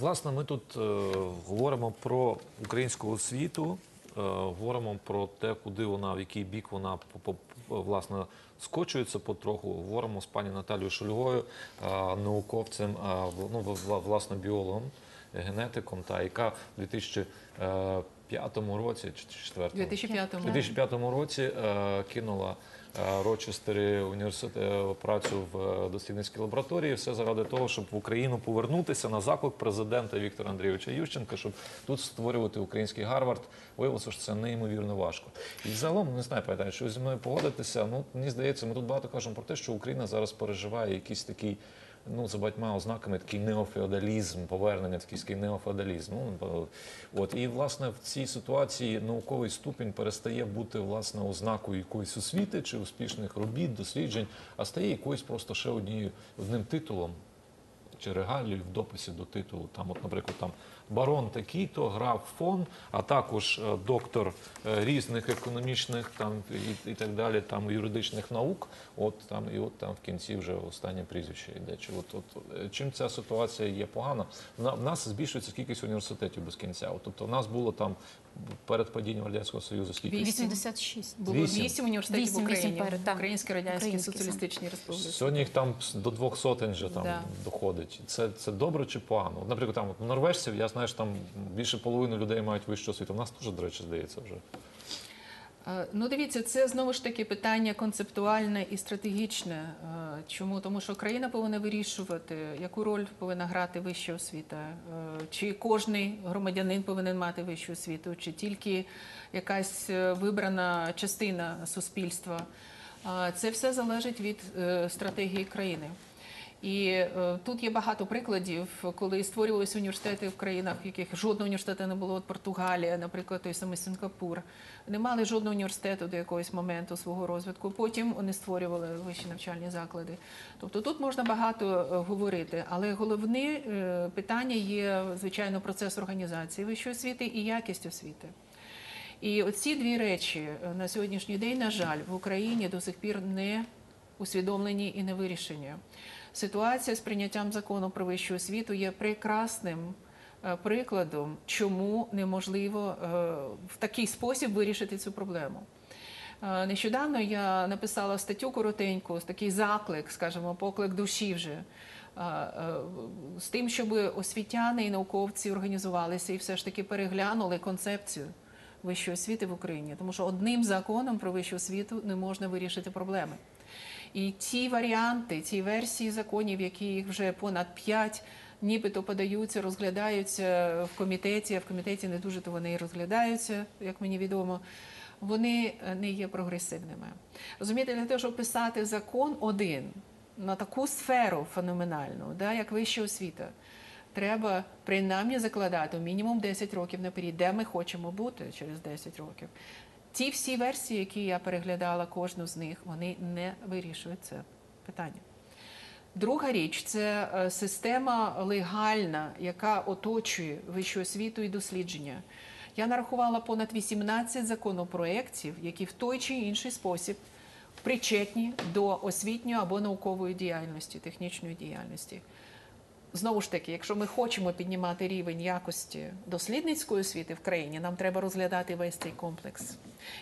Власне, ми тут е, говоримо про українську освіту, е, говоримо про те, куди вона, в який бік вона власне скочується потроху. Говоримо з пані Наталією Шульгою, е, науковцем, ну, власне, біологом, генетиком, та яка в 2005 році чи 2004 2005 2005 році кинула Рочестері університет е, працю в е, дослідницькій лабораторії. Все заради того, щоб в Україну повернутися на заклик президента Віктора Андрійовича Ющенка, щоб тут створювати український Гарвард. Виявилося, що це неймовірно важко. І загалом не знаю, пам'ятаю, що зі мною погодитися. Ну мені здається, ми тут багато кажемо про те, що Україна зараз переживає якийсь такий. Ну, за багатьма ознаками такий неофеодалізм, повернення такий неофеодалізм. Ну, от і власне в цій ситуації науковий ступінь перестає бути власне ознакою якоїсь освіти чи успішних робіт, досліджень, а стає якоюсь просто ще однією одним титулом чи регалією в дописі до титулу. Там, от, наприклад, там барон такий-то грав фон, а також е, доктор е, різних економічних там і, і так далі, там юридичних наук. От там і от там в кінці вже останнє прізвище йде. Чи от, от е, чим ця ситуація є погана? На в нас збільшується кількість університетів без кінця. От, тобто, в нас було там перед падінням радянського союзу скільки Вісім. 86. Було Вісім. вісім університетів Вісім, в Україні, вісім перед, так. Українські радянські Українські Соціалістичній Республіці. Сьогодні їх там до двох сотень вже там Да. доходить. Це, це добре чи погано? От, Наприклад, там норвежців, я знаю, що там більше половини людей мають вищу освіту. У нас теж, до речі, здається вже. Е, Ну, дивіться, це знову ж таки питання концептуальне і стратегічне. Е, Чому? Тому що країна повинна вирішувати, яку роль повинна грати вища освіта. Е, Чи кожний громадянин повинен мати вищу освіту, чи тільки якась вибрана частина суспільства. Це все залежить від стратегії країни. І е, тут є багато прикладів, коли створювалися університети в країнах, в яких жодного університету не було. От Португалія, наприклад, той самий Сингапур, не мали жодного університету до якогось моменту свого розвитку. Потім вони створювали вищі навчальні заклади. Тобто тут можна багато е, говорити, але головне е, питання є звичайно процес організації вищої освіти і якість освіти. І оці дві речі на сьогоднішній день, на жаль, в Україні до сих пір не усвідомлені і не вирішені. Ситуація з прийняттям закону про вищу освіту є прекрасним е, прикладом, чому неможливо е, в такий спосіб вирішити цю проблему. Е, Нещодавно я написала статтю коротеньку, такий заклик, скажімо, поклик душі вже. З тим, щоб освітяни і науковці організувалися і все ж таки переглянули концепцію вищої освіти в Україні, тому що одним законом про вищу освіту не можна вирішити проблеми. І ті варіанти, ті версії законів, які їх вже понад п'ять, нібито подаються, розглядаються в комітеті, а в комітеті не дуже то вони і розглядаються, як мені відомо. Вони е, не є прогресивними. Розумієте, для того, щоб писати закон один на таку сферу феноменальну, да, як вища освіта, треба принаймні закладати мінімум 10 років наперед, де ми хочемо бути через 10 років. Ті всі версії, які я переглядала, кожну з них, вони не вирішують це питання. Друга річ це е, система легальна, яка оточує вищу освіту і дослідження. Я нарахувала понад 18 законопроєктів, які в той чи інший спосіб причетні до освітньої або наукової діяльності, технічної діяльності. Знову ж таки, якщо ми хочемо піднімати рівень якості дослідницької освіти в країні, нам треба розглядати весь цей комплекс.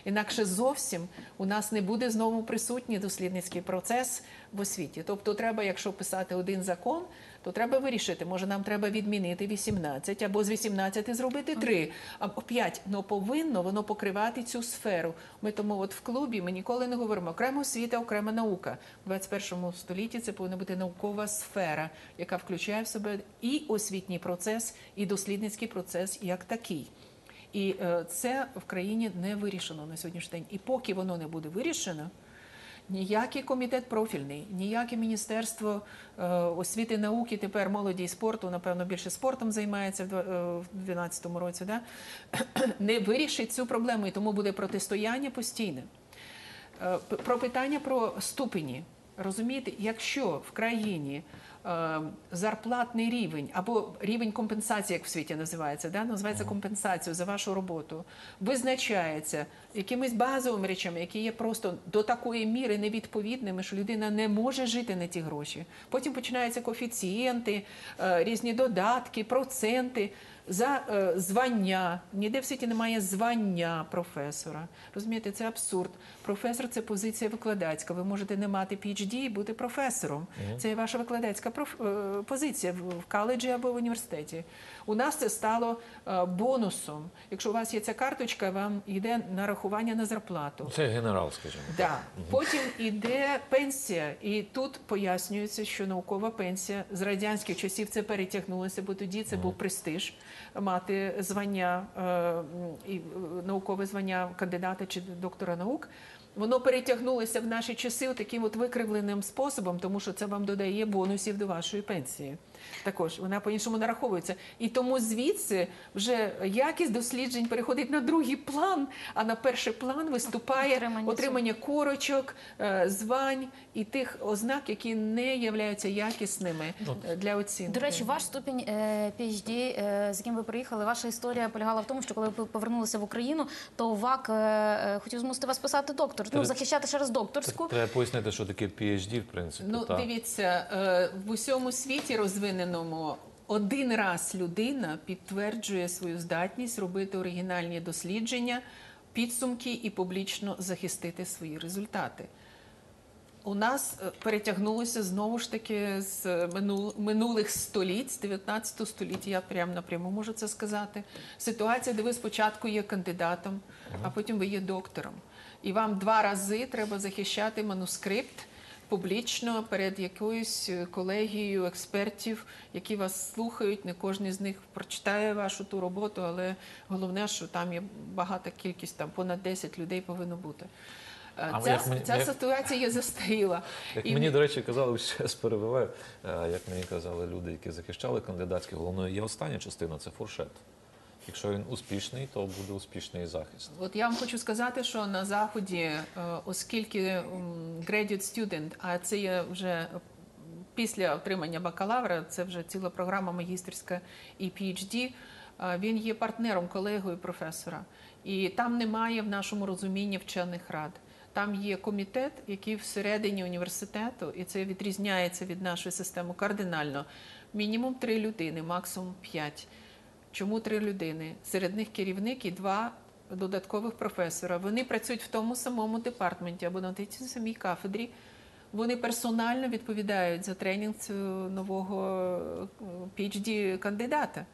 Інакше зовсім у нас не буде знову присутній дослідницький процес в освіті. Тобто, треба, якщо писати один закон, то треба вирішити, може нам треба відмінити 18, або з 18 зробити 3, або 5. Ну повинно воно покривати цю сферу. Ми тому от в клубі ми ніколи не говоримо окрема освіта, окрема наука. У 21 столітті це повинна бути наукова сфера, яка включає в себе і освітній процес, і дослідницький процес як такий. І е, це в країні не вирішено на сьогоднішній день. І поки воно не буде вирішено, ніякий комітет профільний, ніяке міністерство е, освіти науки, тепер молоді і спорту, напевно, більше спортом займається в два- е, 2012 році, да? не вирішить цю проблему, і тому буде протистояння постійне. Е, Про питання про ступені. Розумієте, якщо в країні зарплатний рівень або рівень компенсації, як в світі називається, да? називається компенсацію за вашу роботу, визначається якимись базовими речами, які є просто до такої міри невідповідними, що людина не може жити на ті гроші. Потім починаються коефіцієнти, е, різні додатки, проценти. За е, звання ніде в світі немає звання професора. Розумієте, це абсурд. Професор це позиція викладацька. Ви можете не мати PhD і бути професором. Це ваша викладацька проф... е, позиція в коледжі або в університеті. У нас це стало е, бонусом. Якщо у вас є ця карточка, вам йде нарахування на зарплату. Це генерал, скажімо. Да. Потім іде пенсія, і тут пояснюється, що наукова пенсія з радянських часів це перетягнулося, бо тоді це був престиж мати звання е, і е, наукове звання кандидата чи доктора наук. Воно перетягнулося в наші часи таким от викривленим способом, тому що це вам додає бонусів до вашої пенсії. Також вона по-іншому нараховується. І тому звідси вже якість досліджень переходить на другий план, а на перший план виступає Отримання отримання корочок, е, звань і тих ознак, які не являються якісними е, для оцінки. До речі, ваш ступінь PhD, е, з яким ви приїхали, ваша історія полягала в тому, що коли ви повернулися в Україну, то ВАК хотів змусити вас писати доктор, ну захищати через докторську. Треба пояснити, що таке PhD, в принципі. Ну, та. дивіться, в усьому світі розвиненому один раз людина підтверджує свою здатність робити оригінальні дослідження, підсумки і публічно захистити свої результати. У нас е, перетягнулося знову ж таки з минулих століть, з 19 століття, я прямо напряму можу це сказати. Ситуація, де ви спочатку є кандидатом, а потім ви є доктором. І вам два рази треба захищати манускрипт публічно перед якоюсь е, колегією експертів, які вас слухають. Не кожен з них прочитає вашу ту роботу, але головне, що там є багата кількість, там понад 10 людей повинно бути. Е, А Ця, як мені- ця як- ситуація є застаріла. Як І мені, до речі, казали, ще раз перебиваю, е, як мені казали люди, які захищали кандидатські, головною є остання частина це фуршет. Якщо він успішний, то буде успішний захист. От я вам хочу сказати, що на заході, е, оскільки graduate student, а це є вже після отримання бакалавра, це вже ціла програма магістерська і PhD, е, він є партнером, колегою професора. І там немає в нашому розумінні вчених рад. Там є комітет, який всередині університету, і це відрізняється від нашої системи кардинально. Мінімум три людини, максимум п'ять. Чому три людини? Серед них керівник і два додаткових професора. Вони працюють в тому самому департменті або на тій самій кафедрі. Вони персонально відповідають за тренінг нового phd кандидата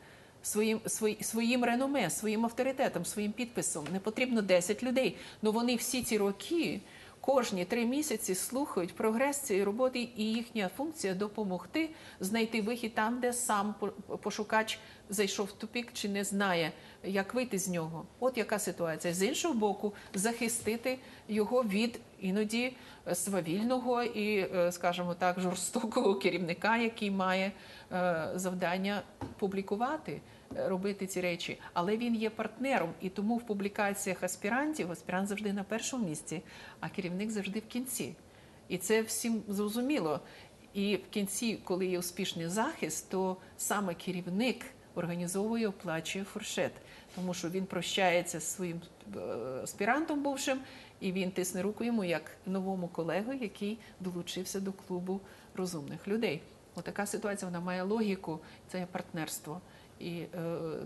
своїм, свої- своїм реноме, своїм авторитетом, своїм підписом. Не потрібно 10 людей. але вони всі ці роки, кожні три місяці слухають прогрес цієї роботи, і їхня функція допомогти знайти вихід там, де сам пошукач зайшов в тупік чи не знає, як вийти з нього. От яка ситуація. З іншого боку, захистити його від іноді е, свавільного і, е, скажімо так, жорстокого керівника, який має е, завдання публікувати, робити ці речі. Але він є партнером, і тому в публікаціях аспірантів аспірант завжди на першому місці, а керівник завжди в кінці. І це всім зрозуміло. І в кінці, коли є успішний захист, то саме керівник організовує, оплачує фуршет, тому що він прощається зі своїм е, аспірантом бувшим, і він тисне руку йому як новому колегу, який долучився до клубу розумних людей. Отака ситуація вона має логіку, це є партнерство. І е,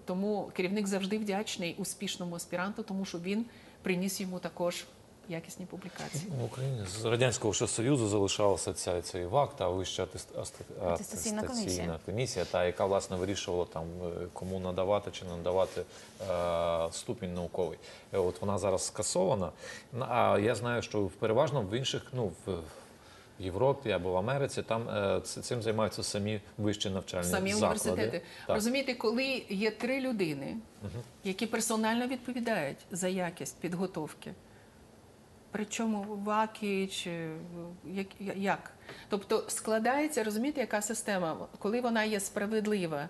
тому керівник завжди вдячний успішному аспіранту, тому що він приніс йому також якісні публікації. В Україні з радянського ще союзу залишалася ця цей ВАК та вища Атестаційна комісія. комісія, та яка власне вирішувала там е, кому надавати чи не надавати е, ступінь науковий. Е, От вона зараз скасована. На- А я знаю, що в переважно в інших, ну в. В Європі або в Америці там е, цим займаються самі вищі навчальні Самі заклади. університети. Так. Розумієте, коли є три людини, які персонально відповідають за якість підготовки, причому ваки чи як? Тобто складається, розумієте, яка система, коли вона є справедлива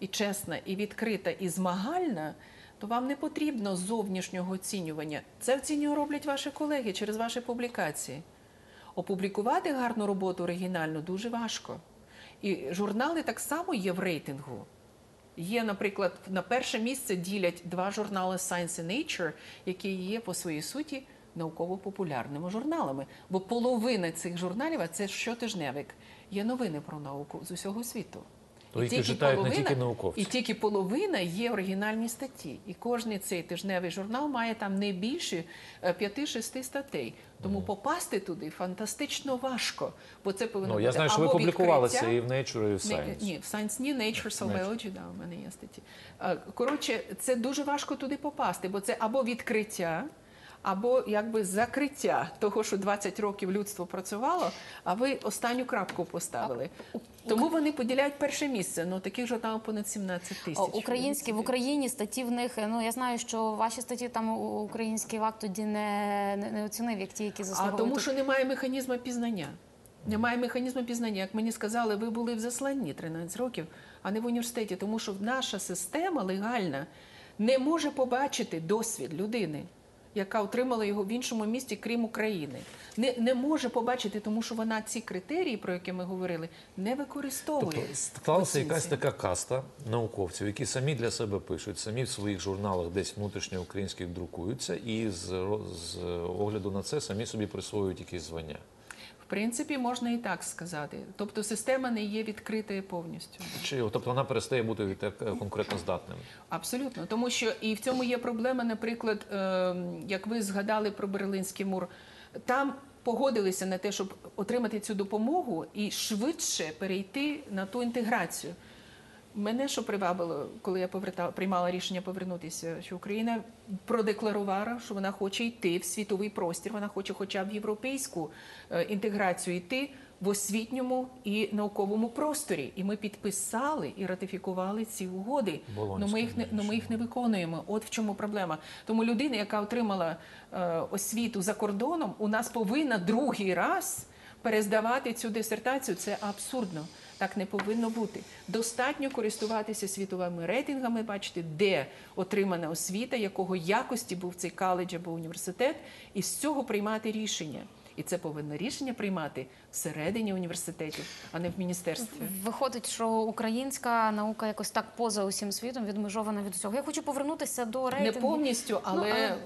і чесна, і відкрита, і змагальна. То вам не потрібно зовнішнього оцінювання. Це оцінювання роблять ваші колеги через ваші публікації. Опублікувати гарну роботу оригінальну дуже важко. І журнали так само є в рейтингу. Є, наприклад, на перше місце ділять два журнали Science and Nature, які є по своїй суті науково-популярними журналами. Бо половина цих журналів, а це щотижневик, є новини про науку з усього світу. То які читають не половина- тільки науковці. І тільки половина є оригінальні статті. І кожний цей тижневий журнал має там не більше е, 5-6 статей. Тому попасти туди фантастично важко, бо це повинно Ну, бути я знаю, що ви публікувалися і в Nature, і в ні, Science. ні, в Science ні, Nature Cell Biology, да, у мене є статті. Е, Коротше, це дуже важко туди попасти, бо це або відкриття, або якби закриття того, що 20 років людство працювало, а ви останню крапку поставили. Тому вони поділяють перше місце. Ну таких журналів понад 17 тисяч. Українські в Україні статті в них. Ну я знаю, що ваші статті там український ВАК тоді не, не, не оцінив, як ті, які А тому, що немає механізму пізнання. Немає механізму пізнання. Як мені сказали, ви були в засланні 13 років, а не в університеті, тому що наша система легальна не може побачити досвід людини, яка отримала його в іншому місті, крім України. Не, не може побачити, тому що вона ці критерії, про які ми говорили, не використовує. Тобто склалася якась така каста науковців, які самі для себе пишуть, самі в своїх журналах десь внутрішньоукраїнських друкуються, і з, з огляду на це самі собі присвоюють якісь звання. Принципі, можна і так сказати. Тобто система не є відкритою повністю. Чи тобто вона перестає бути так конкретно здатним? Абсолютно, тому що і в цьому є проблема, наприклад, е, як ви згадали про Берлинський мур, там погодилися на те, щоб отримати цю допомогу і швидше перейти на ту інтеграцію. Мене що привабило, коли я повертала, приймала рішення повернутися, що Україна продекларувала, що вона хоче йти в світовий простір, вона хоче хоча б європейську е, інтеграцію йти в освітньому і науковому просторі. І ми підписали і ратифікували ці угоди. Ну ми їх не ну, ми їх не виконуємо. От в чому проблема. Тому людина, яка отримала е, освіту за кордоном, у нас повинна другий раз перездавати цю дисертацію. Це абсурдно. Так не повинно бути. Достатньо користуватися світовими рейтингами, бачити, де отримана освіта, якого якості був цей каледж або університет, і з цього приймати рішення. І це повинно рішення приймати всередині університетів, а не в міністерстві. Виходить, що українська наука якось так поза усім світом відмежована від усього. Я хочу повернутися до Не повністю, але але,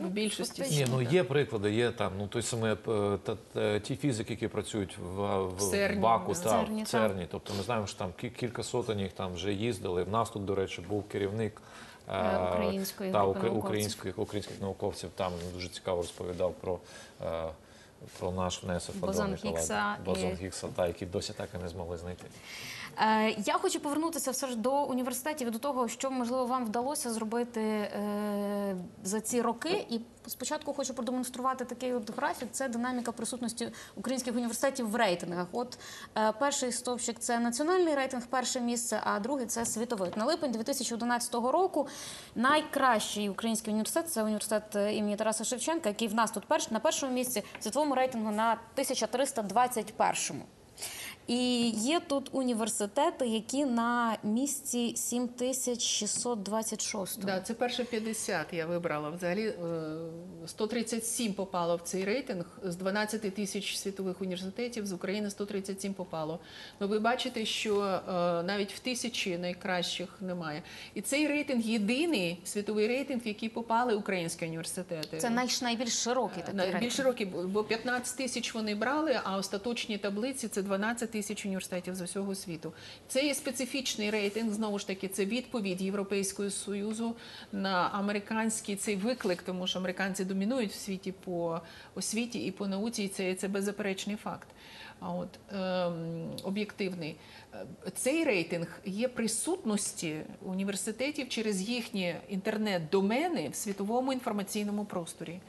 в більшості. Ні, ну є приклади, є там ну той саме та, та, ті фізики, які працюють в, в, В Церні, Баку, да. та, Церні, в Церні. Тобто ми знаємо, що там кілька сотень їх там вже їздили. В нас тут, до речі, був керівник. е, Е, української та, науковців. українських, українських науковців там дуже цікаво розповідав про, е, про наш внесок Бозон адронний Бозон і- та, який досі так і не змогли знайти. Е, Я хочу повернутися все ж до університетів до того, що можливо вам вдалося зробити е, за ці роки. І спочатку хочу продемонструвати такий от графік. Це динаміка присутності українських університетів в рейтингах. От е, перший стовпчик це національний рейтинг, перше місце, а другий це світовий. На липень 2011 року найкращий український університет це університет е, імені Тараса Шевченка, який в нас тут перш на першому місці в світовому рейтингу на 1321-му. І є тут університети, які на місці 7626. Да, це перше 50 я вибрала. Взагалі е, 137 попало в цей рейтинг. З 12 тисяч світових університетів з України 137 попало. Ну ви бачите, що е, навіть в тисячі найкращих немає. І цей рейтинг єдиний світовий рейтинг, в який попали українські університети. Це найш, найбільш широкий такий рейтинг. Більше років, бо 15 тисяч вони брали, а остаточні таблиці це 12 тисяч університетів з усього світу. Це є специфічний рейтинг. Знову ж таки, це відповідь Європейського союзу на американський цей виклик, тому що американці домінують в світі по освіті і по науці, і це, це беззаперечний факт. А от ем, об'єктивний Е, цей рейтинг є присутності університетів через їхні інтернет-домени в світовому інформаційному просторі.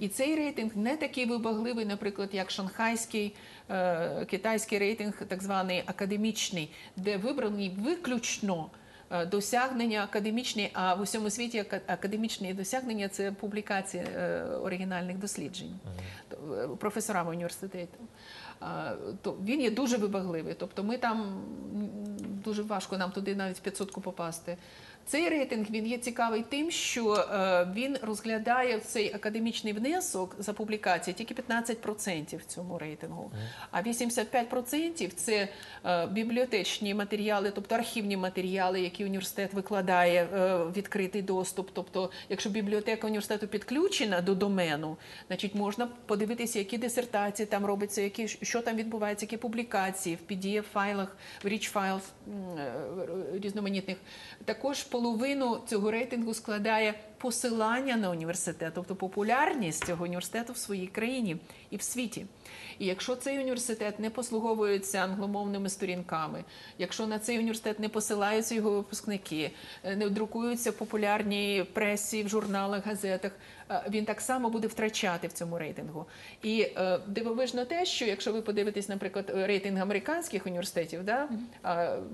І цей рейтинг не такий вибагливий, наприклад, як шанхайський е, китайський рейтинг, так званий академічний, де вибраний виключно. Е, Досягнення академічні, а в усьому світі ака- академічні досягнення це публікації е, оригінальних досліджень Професора в професорами університету. То він є дуже вибагливий. Тобто ми там дуже важко нам туди навіть в 500 попасти. Цей рейтинг він є цікавий тим, що е, він розглядає цей академічний внесок за публікації тільки 15% в цьому рейтингу, а 85% це е, бібліотечні матеріали, тобто архівні матеріали, які університет викладає е, відкритий доступ. Тобто, якщо бібліотека університету підключена до домену, значить можна подивитися, які дисертації там робляться, які що там відбувається, які публікації в pdf файлах, в rich файлах різноманітних. Також половину цього рейтингу складає посилання на університет, тобто популярність цього університету в своїй країні і в світі. І якщо цей університет не послуговується англомовними сторінками, якщо на цей університет не посилаються його випускники, е, не друкуються в популярній пресі, в журналах, газетах, е, він так само буде втрачати в цьому рейтингу. І е, дивовижно те, що якщо ви подивитесь, наприклад, рейтинг американських університетів, да,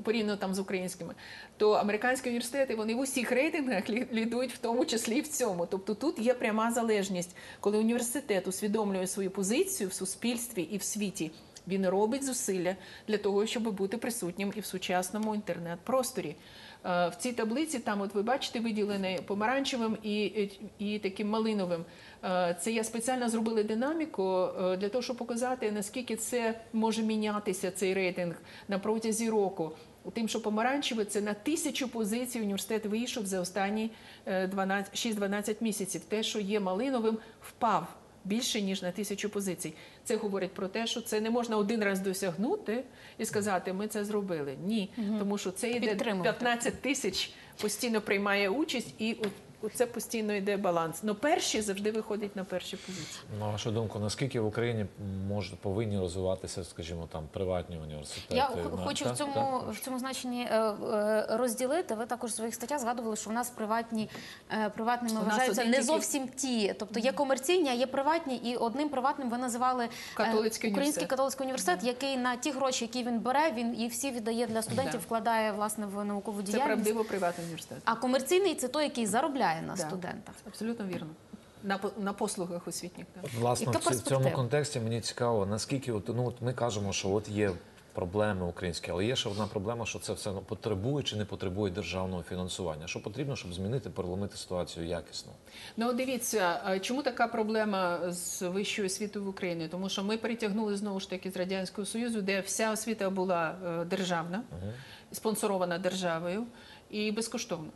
порівняно там з українськими, то американські університети вони в усіх рейтингах лідують, в тому числі і в цьому. Тобто тут є пряма залежність, коли університет усвідомлює свою позицію в суспільстві і в світі. Він робить зусилля для того, щоб бути присутнім і в сучасному інтернет-просторі. Е, В цій таблиці там, от ви бачите, виділений помаранчевим і, і, і таким малиновим. Е, Це я спеціально зробила динаміку е, для того, щоб показати, наскільки це може мінятися цей рейтинг на протязі року. Тим, що помаранчеве це на тисячу позицій університет вийшов за останні е, 12 6-12 місяців. Те, що є малиновим, впав більше ніж на тисячу позицій. Це говорить про те, що це не можна один раз досягнути і сказати, ми це зробили. Ні, тому що це йде 15 тисяч постійно приймає участь, і оце постійно йде баланс. Ну перші завжди виходять на перші позиції. На вашу думку, наскільки в Україні може повинні розвиватися, скажімо, там приватні університети? Я Ну, хочу так, в цьому так, в цьому значенні е, е, розділити. Ви також в своїх статтях згадували, що в нас приватні е, приватними У вважаються не зовсім ті. Тобто є комерційні, а є приватні, і одним приватним ви називали Католицький Український католицький університет, який на ті гроші, які він бере, він і всі віддає для студентів, Да. вкладає власне в наукову Це діяльність. правдиво приватний університет. А комерційний це той, який заробляє на Да. студентах. Абсолютно вірно. На, по- на послугах освітніх. так. Власне, в цьому контексті мені цікаво, наскільки от, ну, от ми кажемо, що от є проблеми українські, але є ще одна проблема, що це все ну, потребує чи не потребує державного фінансування. Що потрібно, щоб змінити, переломити ситуацію якісно? Ну, дивіться, чому така проблема з вищою освітою в Україні? Тому що ми перетягнули знову ж таки з радянського союзу, де вся освіта була е, державна, спонсорована державою і безкоштовна.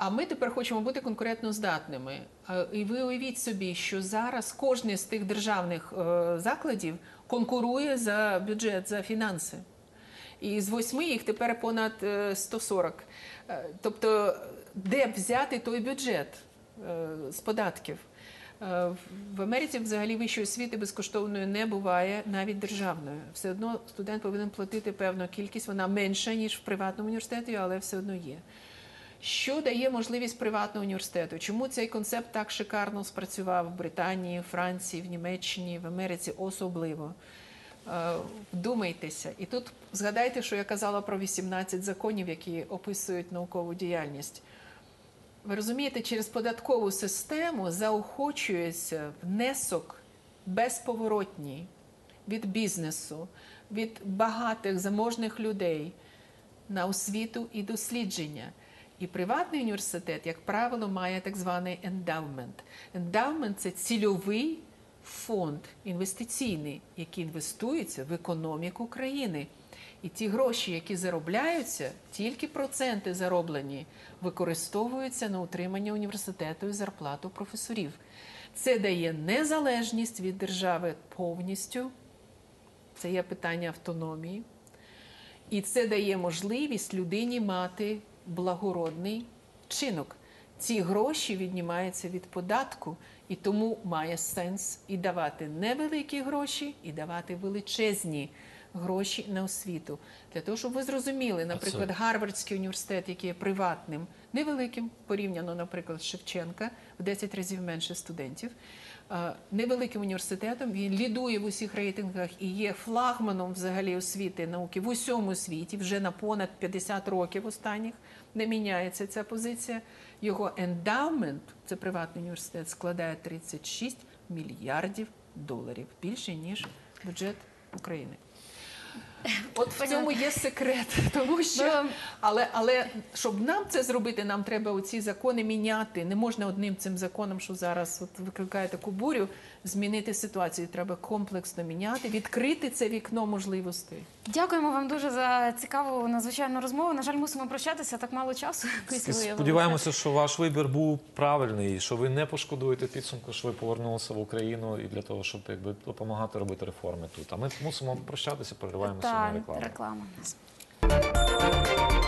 Е, А ми тепер хочемо бути конкурентно здатними. Е, І ви уявіть собі, що зараз кожен з тих державних е, закладів конкурує за бюджет, за фінанси. І з восьми їх тепер понад е, 140. Е, Тобто, де взяти той бюджет е, з податків? Е, В Америці взагалі вищої освіти безкоштовною не буває, навіть державною. Все одно студент повинен платити певну кількість, вона менша, ніж в приватному університеті, але все одно є. Що дає можливість приватного університету? Чому цей концепт так шикарно спрацював в Британії, Франції, в Німеччині, в Америці особливо? Е, Вдумайтеся. І тут згадайте, що я казала про 18 законів, які описують наукову діяльність. Ви розумієте, через податкову систему заохочується внесок безповоротній від бізнесу, від багатих заможних людей на освіту і дослідження. І приватний університет, як правило, має так званий ендаумент. Ендаумент це цільовий фонд інвестиційний, який інвестується в економіку країни. І ті гроші, які заробляються, тільки проценти зароблені, використовуються на утримання університету і зарплату професорів. Це дає незалежність від держави повністю. Це є питання автономії. І це дає можливість людині мати благородний чинок. Ці гроші віднімаються від податку, і тому має сенс і давати невеликі гроші, і давати величезні гроші на освіту. Для того, щоб ви зрозуміли, наприклад, Гарвардський університет, який є приватним, невеликим, порівняно, наприклад, Шевченка, в 10 разів менше студентів. Е, Невеликим університетом він лідує в усіх рейтингах і є флагманом взагалі освіти науки в усьому світі вже на понад 50 років останніх не міняється ця позиція. Його ендаумент, це приватний університет, складає 36 мільярдів доларів більше ніж бюджет України. От в цьому є секрет, тому що але, але щоб нам це зробити, нам треба оці закони міняти. Не можна одним цим законом, що зараз от викликає таку бурю, змінити ситуацію. Треба комплексно міняти, відкрити це вікно можливостей. Дякуємо вам дуже за цікаву надзвичайну розмову. На жаль, мусимо прощатися так мало часу. Сподіваємося, що ваш вибір був правильний, що ви не пошкодуєте підсумку, що ви повернулися в Україну і для того, щоб якби допомагати робити реформи тут. А ми мусимо прощатися, перериваємося на рекламу реклама. Реклама у нас.